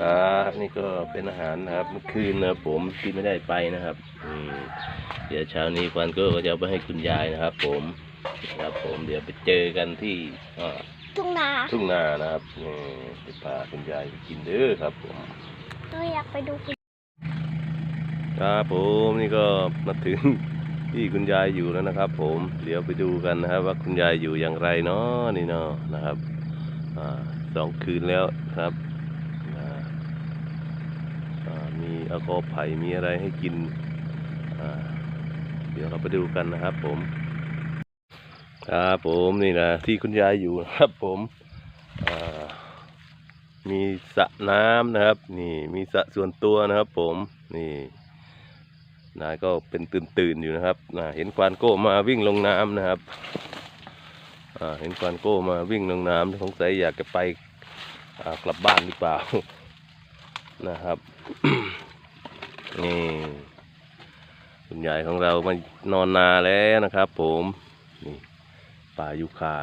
ครับนี่ก็เป็นอาหารนะครับเมื่อคืนนะครับผมที่ไม่ได้ไปนะครับอืมเดี๋ยวเช้านี้ควันก็จะเอาไปให้คุณยายนะครับ ผมนะครับผมเดี๋ยวไปเจอกันที่อ่าทุ่งนาทุ่งนานะครับนี่จะพาคุณยายไปกินเด้อครับ ผมเราอยากไปดูคุณครับผมนี่ก็มาถึงที่คุณยายอยู่แล้วนะครับ ผมเดี๋ยวไปดูกันนะครับ ว่าคุณยายอยู่อย่างไรเนาะนี่เนาะนะครับอ่าสองคืนแล้วครับอ่าอ่ามีอะโคไผ่มีอะไรให้กิน เดี๋ยวเราไปดูกันนะครับ ผม ครับผมนี่นะที่คุณยายอยู่นะครับผมมีสระน้ำนะครับ นี่มีสระส่วนตัวนะครับ ผมนี่นายก็เป็นตื่นตื่นๆอยู่นะครับเห็นควานโก้มาวิ่งลงน้ำนะครับเห็นควานโก้มาวิ่งลงน้ำสงสัยอยากจะไปกลับบ้านหรือเปล่านะครับ นี่คุณยายของเรามานอนนาแล้วนะครับ ผมนี่ป่ายุคา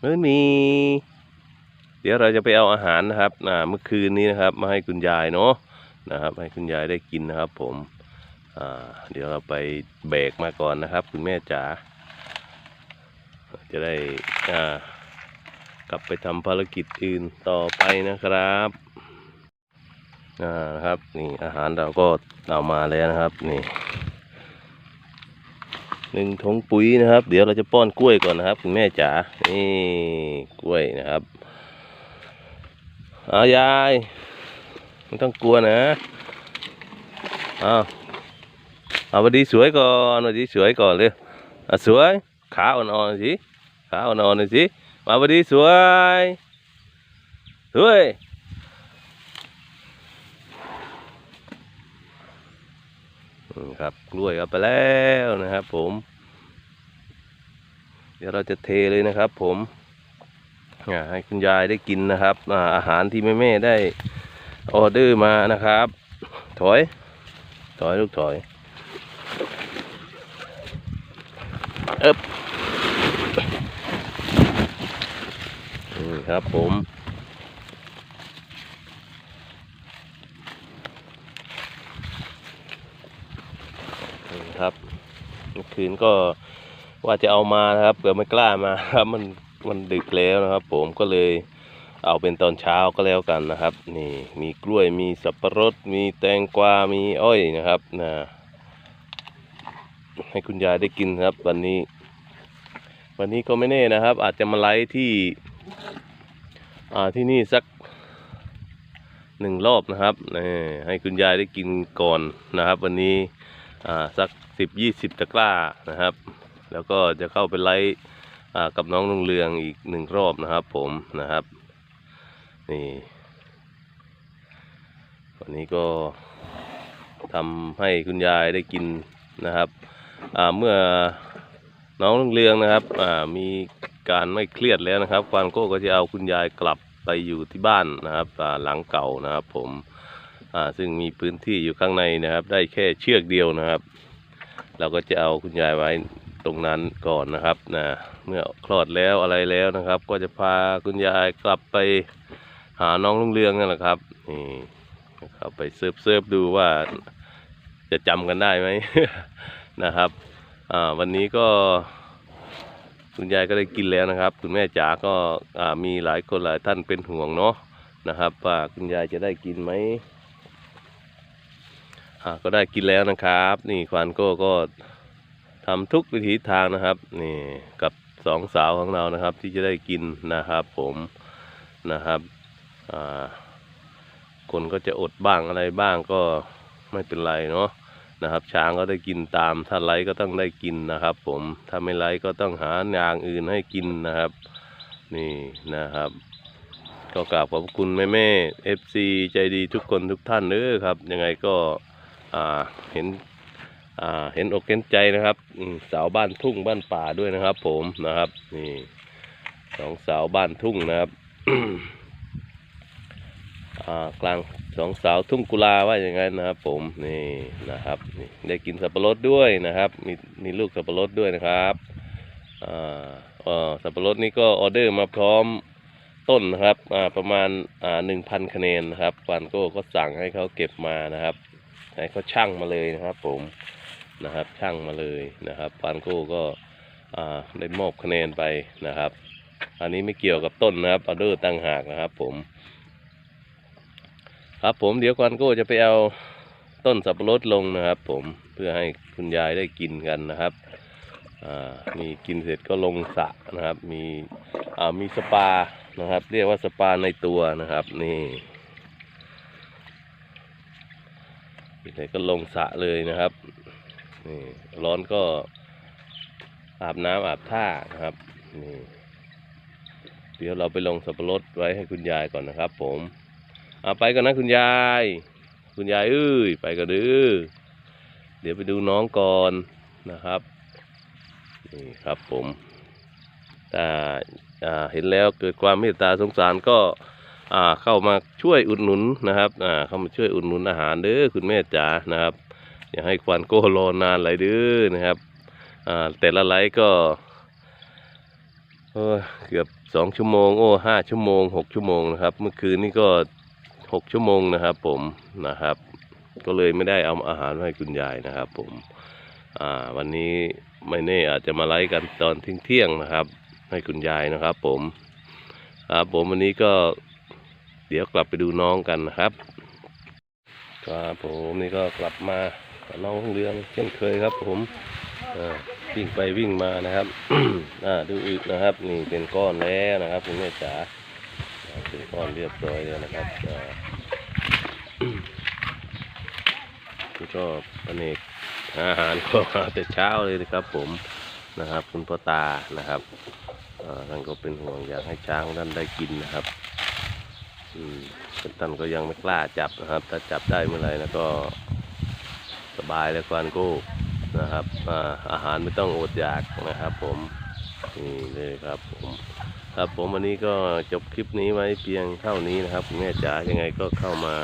เมื่อมี เดี๋ยวเราจะไปเอาอาหารนะครับอ่าเมื่อคืนนี้นะครับ มาให้คุณยายเนาะนะครับ ให้คุณยายได้กินนะครับ ผม เดี๋ยวเราไปแบกมาก่อนนะครับ คุณแม่จ๋าจะได้กลับไปทำภารกิจอื่นต่อไปนะครับนะครับนี่อาหารเราก็เอามาแล้วนะครับนี่หนึ่งถุงปุ๋ยนะครับ เดี๋ยวเราจะป้อนกล้วยก่อนนะครับ คุณแม่จ๋านี่กล้วยนะครับเอายายไม่ต้องกลัวนะเอา เอาวันดีสวยก่อนวันดีสวยก่อนเลยสวยขาอ่อนๆสิขาอ่อนๆหน่อยสิมาวันดีสวยสวยครับกล้วยเอาไปแล้วนะครับ ผม เดี๋ยวเราจะเทเลยนะครับ ผมให้คุณยายได้กินนะครับอาหารที่แม่แม่ๆได้ออเดอร์มานะครับ ถอย ถอยลูกถอย เอ๊บนี่ครับผมนี่ครับเมื่อคืนก็ว่าจะเอามานะครับเกิดไม่กล้ามาครับมันมันดึกแล้วนะครับ ผมก็เลยเอาเป็นตอนเช้าก็แล้วกันนะครับ นี่มีกล้วยมีสับปะรด มีแตงกวา มีอ้อยนะครับนะ ให้คุณยายได้กินครับ วันนี้ วันนี้ก็ไม่แน่นะครับ อาจจะมาไลฟ์ที่ อ่าที่นี่สักหนึ่งรอบนะครับนี่ให้คุณยายได้กินก่อนนะครับ วันนี้อ่าสักสิบยี่สิบตะกร้านะครับ แล้วก็จะเข้าไปไลฟ์อ่ากับน้องลุงเรืองอีกหนึ่งรอบนะครับ ผมนะครับ นี่วันนี้ก็ทำให้คุณยายได้กินนะครับ เมื่อน้องลุงเรืองนะครับมีการไม่เครียดแล้วนะครับควานโก้ก็จะเอาคุณยายกลับไปอยู่ที่บ้านนะครับหลังเก่านะครับ ผมซึ่งมีพื้นที่อยู่ข้างในนะครับ ได้แค่เชือกเดียวนะครับ เราก็จะเอาคุณยายไว้ตรงนั้นก่อนนะครับนะเมื่อคลอดแล้วอะไรแล้วนะครับ ก็จะพาคุณยายกลับไปหาน้องลุงเรืองนั่นแหละครับนี่นะครับไปเซิร์ฟเซิร์ฟดูว่าจะจำกันได้ไหม นะครับวันนี้ก็คุณยายก็ได้กินแล้วนะครับ คุณแม่จ๋าก็มีหลายคนหลายท่านเป็นห่วงเนาะนะครับว่าคุณยายจะได้กินไหมก็ได้กินแล้วนะครับ นี่ควานโก้ก็ทำทุกวิถีทางนะครับนี่กับสองสาวของเรานะครับ ที่จะได้กินนะครับ ผมนะครับคนก็จะอดบ้างอะไรบ้างก็ไม่เป็นไรเนาะ นะครับ ช้างก็ได้กินตาม ถ้าไล่ก็ต้องได้กินนะครับ ผมถ้าไม่ไล่ก็ต้องหาอย่างอื่นให้กินนะครับ นี่นะครับ ก็กราบขอบคุณแม่แม่เอฟซีใจดีทุกคนทุกท่านเด้อครับ ยังไงก็เห็นเห็นอกเห็นใจนะครับสาวบ้านทุ่งบ้านป่าด้วยนะครับ ผมนะครับ นี่สองสาวบ้านทุ่งนะครับกลาง สองสาวทุ่งกุลาว่าอย่างนั้นนะครับ ผมนี่นะครับนี่ได้กินสับปะรดด้วยนะครับ มีมีลูกสับปะรดด้วยนะครับอ่าออสับปะรดนี่ก็ออเดอร์มาพร้อมต้นนะครับอ่าประมาณอ่าหนึ่งพันคะแนนนะครับฟานโก้ก็สั่งให้เขาเก็บมานะครับให้เขาช่างมาเลยนะครับ ผมนะครับช่างมาเลยนะครับฟานโก้ก็อ่าได้มอบคะแนนไปนะครับ อันนี้ไม่เกี่ยวกับต้นนะครับออเดอร์ต่างหากนะครับ ผม ครับผมเดี๋ยวควันโก้จะไปเอาต้นสับปะรดลงนะครับ ผมเพื่อให้คุณยายได้กินกันนะครับอ่ามีกินเสร็จก็ลงสระนะครับ มีอ่ามีสปานะครับ เรียกว่าสปาในตัวนะครับ นี่กินเสร็จก็ลงสระเลยนะครับนี่ร้อนก็อาบน้ำอาบท่านะครับนี่เดี๋ยวเราไปลงสับปะรดไว้ให้คุณยายก่อนนะครับ ผม เอาไปก่อนนะคุณยาย คุณยายเอ้ยไปกันดื้อเดี๋ยวไปดูน้องก่อนนะครับนี่ครับผมถ้าอ่าเห็นแล้วเกิดความเมตตาสงสารก็อ่าเข้ามาช่วยอุดหนุนนะครับอ่าเข้ามาช่วยอุดหนุนอาหารเด้อคุณแม่จ๋านะครับ อย่าให้ควันโก้รอนานหลายเด้อนะครับอ่าแต่ละไลฟ์ก็เออเกือบสองชั่วโมงโอ้ห้าชั่วโมงหกชั่วโมงนะครับ เมื่อคืนนี้ก็ หกชั่วโมงนะครับผมนะครับ ก็เลยไม่ได้เอาอาหารให้คุณยายนะครับ ผม อ่า วันนี้ไม่แน่อาจจะมาไลฟ์กันตอนเที่ยงนะครับ ให้คุณยายนะครับ ผมครับผมวันนี้ก็เดี๋ยวกลับไปดูน้องกันนะครับครับผมนี่ก็กลับมากับน้องเรืองเช่นเคยครับ ผมวิ่งไปวิ่งมานะครับดูอึนะครับ นี่เป็นก้อนแล้วนะครับคุณแม่จ๋า ก้อนเรียบร้อยแล้วนะครับอ่านี่ก็ปนเอกอาหารก็มาแต่เช้าเลยนะครับ ผมนะครับ คุณพ่อตานะครับท่านก็เป็นห่วงอยากให้ช้างท่านได้กินนะครับอืมท่านก็ยังไม่กล้าจับนะครับ ถ้าจับได้เมื่อไหร่แล้วก็สบายแล้วกวนโก้นะครับอาอาหารไม่ต้องอดอยากนะครับ ผมนี่เลยครับผม ครับผมวันนี้ก็จบคลิปนี้ไว้เพียงเท่านี้นะครับแม่จ๋ายังไงก็เข้ามา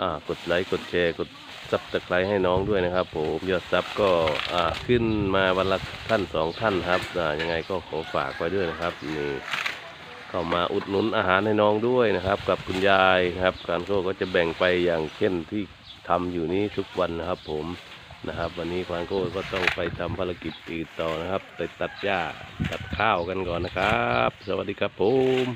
อ่ากดไลค์กดแชร์กดซับสไครต์ให้น้องด้วยนะครับผมยอดซับก็อ่าขึ้นมาวันละท่านสองท่านครับอ่ายังไงก็ขอฝากไว้ด้วยนะครับนี่เข้ามาอุดหนุนอาหารให้น้องด้วยนะครับ กับคุณยายนะครับ การโก้ก็จะแบ่งไปอย่างเช่นที่ทำอยู่นี้ทุกวันนะครับผม นะครับ วันนี้ควานโก้ก็ต้องไปทำภารกิจอื่นต่อนะครับ ไปตัดหญ้าตัดข้าวกันก่อนนะครับ สวัสดีครับผม